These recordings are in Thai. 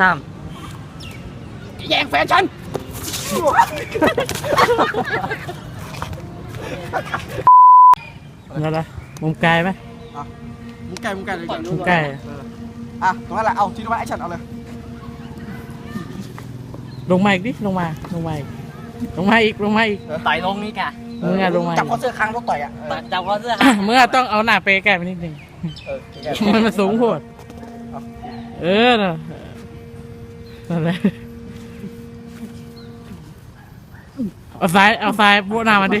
สามแย่งแฟนฉันแล้วนะมุมไกลไหมมึงไกลมึงไกลเลยมุมใกล้อะตรงนั้นแหละเอาทีนี้ว่าแอคชั่นเอาเลยลงมาอีกดิลงมาลงมาอีกลงมาอีกลงมาอีกต่อยลงนี่กะมึงอะลงมาจับข้อเสื้อค้างรถต่อยอะจับคอเสื้อมึงอะต้องเอาหน้าไปใกล้ไปนิดนึงเออมันมันสูงโหดเออน่ะ นั่นแหละเอาซ้ายเอาซ้ายโบหน้ามันดิ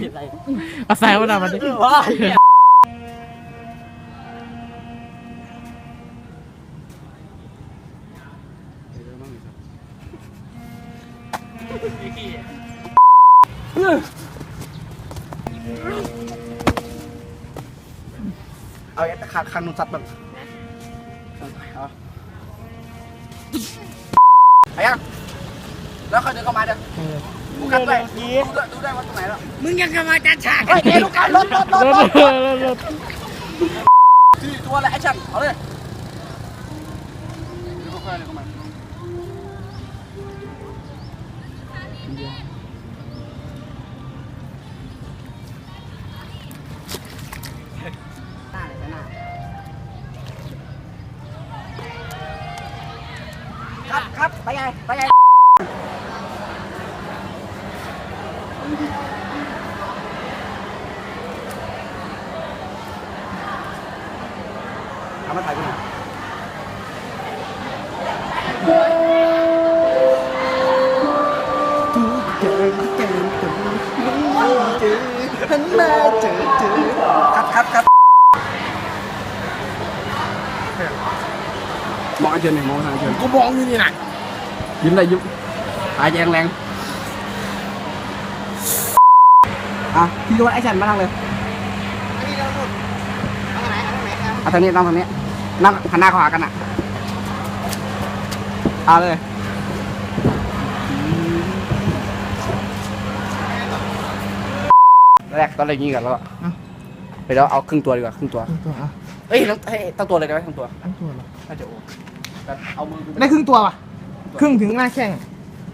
เอาซ้ายโบหน้ามันดิเอาไอ้ขาคันนุ่นซัดแบบเอา ไปยังแล้วเขาเดินเข้ามาเด้อเออดูกันด้วยดูด้วยดูด้วยว่าตรงไหนแล้วมึงยังจะมาจัดฉากเฮ้ยเฮ้ยลูกกันรถรถรถรรถถรถรถรถสี่ตัวเลยแอคชั่นเอาเลย ไปไงไปไงเอามาถ่ายกูหน่อยทุกอย่างที่เจอจนไม่เจอหันมาเจอเจอครับครับครับมองไอ้เชิญหน่อยมองทางไอ้เชิญกูมองอยู่นี่นะ ยิ้มเลยยิ้มหายใจแรงๆอะพี่โยนไอ้ฉันมาทางเลยเอาทางนี้นั่งทางนี้นั่งหันหน้าเข้าหากันอะเอาเลยแรกตอนแรกยิงกันแล้วก็ไปแล้วเอาครึ่งตัวดีกว่าครึ่งตัวตัวอะเอ้ยทั้งเอ้ยตั้งตัวเลยได้ไหมทั้งตัวอันตัวเหรอน่าจะโอ้แต่เอามือดูได้ครึ่งตัวป่ะ ครึ่งถึงหน้าแข้ง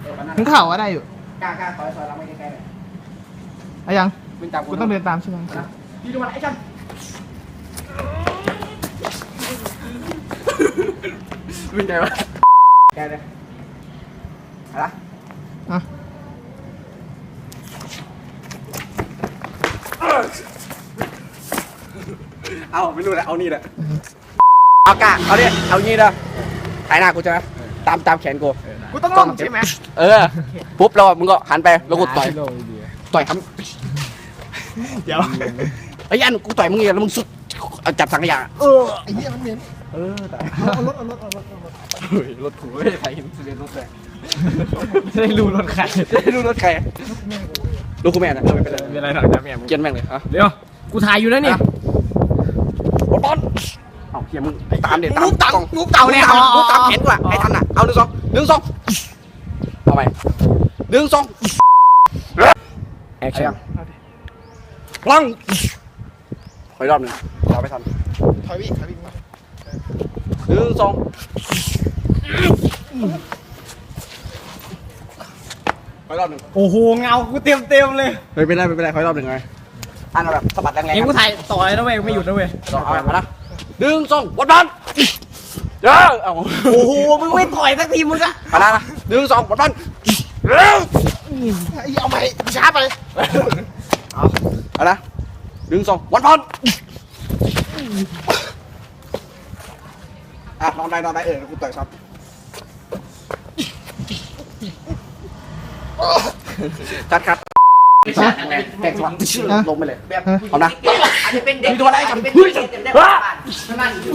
เออมันน่าถึงเข่าก็ได้อยู่กล้ากล้าถอยถอยเราไม่ใกล้ๆเลยอะยังวิ่งตามกูต้องเดินตามใช่ไหมนะพี่ดูมันไอ้ฉันวิ่งไงวะแกเลยอะไรอะเอาไม่รู้แหละเอานี่แหละเอากะเอาเนี่ยเอางี้เด้อถ่ายหน้ากูใช่ไหม ตามตามแขนกูกูต้องลงใช่ไหมเออปุ๊บแล้วมึงก็หันไปแล้วกูต่อยต่อยทำเดี๋ยวไอ้ยันกูต่อยมึงอีกแล้วมึงสุดเอาจับสังขยาเออไอ้เหี้ยมันเหม็นเออแต่เอารถเอารถเอารถเอารถรถถูไม่ได้ใครเห็นเรียนรถแรงได้รู้รถใครไม่รู้รถใครลูกกูแม่นะเออไม่เป็นไรเป็นไรหรอกจ้าแม่เกียนแม่งเลยฮะเดี๋ยวกูถ่ายอยู่นะนี่บอลบอล เอาเฮียมึงตามเด็ดตามมุกเต่าล้องมุกเต่าเนี่ยมุกอ๋อตามเห็นกว่าให้ทันน่ะเอาหนึ่งสองหนึ่งสองเอาไปหนึ่งสองแอคชั่นลังขออีกรอบหนึ่งเอาไปทันถอยวิ่งถอยวิ่งหนึ่งสองขออีกรอบหนึ่งโอ้โหเงากูเต็มเต็มเลยไม่เป็นไรไม่เป็นไรขออีกรอบหนึ่งไงอันเอาแบบสะบัดแรงๆเอ็งกูถ่ายต่อยนะเว้ยไม่หยุดนะเว้ยลองเอาแบบมานะ หนึ่งสองวัดบอลเด้อเอาโอ้โห มึงไม่ต่อยสักทีมึงอะมาแล้วนะหนึ่งสองวัดบอลเร็วเอาไปช้าไป เอาเอาละหนึ่งสองวัดบอลอะนอนได้นอนได้เออกูต่อยซับคัดคัด แตกสว่างลงไปเลยเอานะอันนี้เป็นเด็กมีตัวอะไรกันเป็นเฮ้ยเด็กเด็กบ้านนั่นอยู่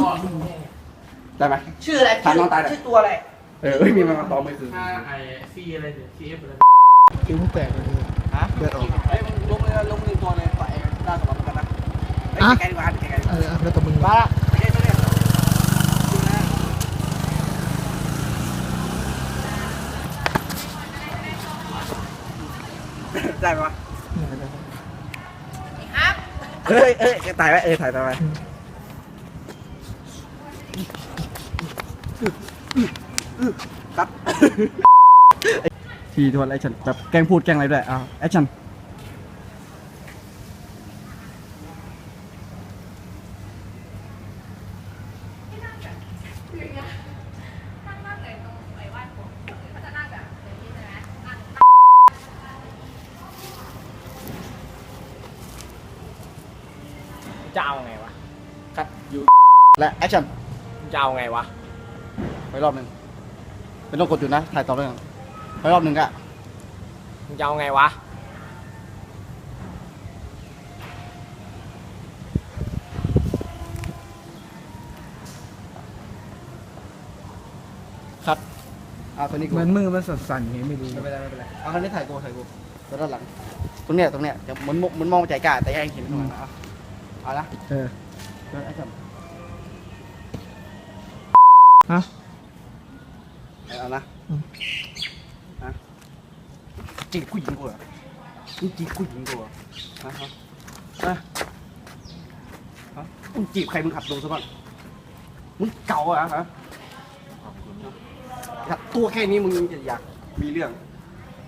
ได้ไหมชื่ออะไรถามน้องตายหน่อยชื่อตัวอะไรเออเอ้ยมีมันมาตอมไม่คือไอซีอะไรเดี๋ยวซีเอฟอะไรคิ้วแตกเลยเลือดออกเฮ้ยมึงลงเลยลงหนึ่งตัวเลยต่อยได้สำหรับกันนะไอ้ไกลดีกว่าไกลดีกเอว่าอแล้วแต่มึงมาละ ได้ไหมวะเอ้ยเอ้ยถ่ายไว้เอ้ยถ่ายถ่ายไว้ครับทีทวนแอคชั่นแบบแกล้งพูดแกล้งอะไรด้วยอ่าแอคชั่น จะเอาไงวะคัดอยู่และแอคชั่นจะเอาไงวะไปรอบหนึ่งเป็นต้องกดอยู่นะถ่ายต่อเรื่องไปรอบหนึ่งก็มึงจะเอาไงวะคัดอ่าตัวนี้กูเหมือนมือมันสั่นๆไงไม่รู้ไม่เป็นไรไม่เป็นไรเอาคันนี้ถ่ายกูถ่ายกูแล้วด้านหลังตรงเนี้ยตรงเนี้ยจะเหมือนมเหมือนมองใจกล้าแต่ยังเห็นข้างหลังนะเอา เอาละเออแล้วแอคชั่นฮะเอานะอืมนะจีบผู้หญิงกูเหรอมึงจีบผู้หญิงกูเหรอฮะฮะฮะฮะมึงจีบใครมึงขับดูซะก่อนมึงเก่าอะฮะครับตัวแค่นี้มึงจะอยากมีเรื่อง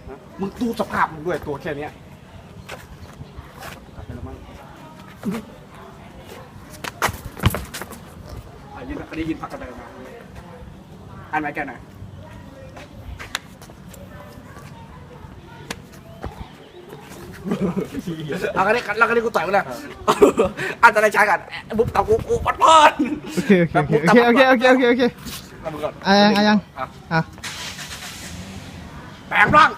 ฮะมึงดูสภาพมึงด้วยตัวแค่เนี้ยกลับไปแล้วมั้ง อะยินได้ยินพักกันไปมาอ่านไว้แกหน่อยเราก็ได้เราก็ได้กูต่อยมันเลยอาจจะได้ใช้กันบุ๊บตากูกูปัดพอนโอเคโอเคโอเคโอเคโอเคโอเคโอเคเอามือก่อนอะยังอะยังอะอะแปลงร่าง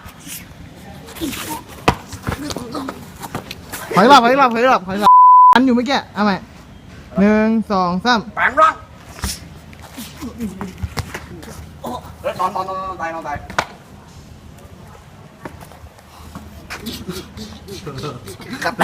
ถอยหลับถอยหลับถอยหลับถอยหลับอันอยู่เมื่อกี้เอาใหม่หนึ่งสองสามแปลงร่าง เฮ้ยนอนนอนนอนนอนตายนอนตายครับ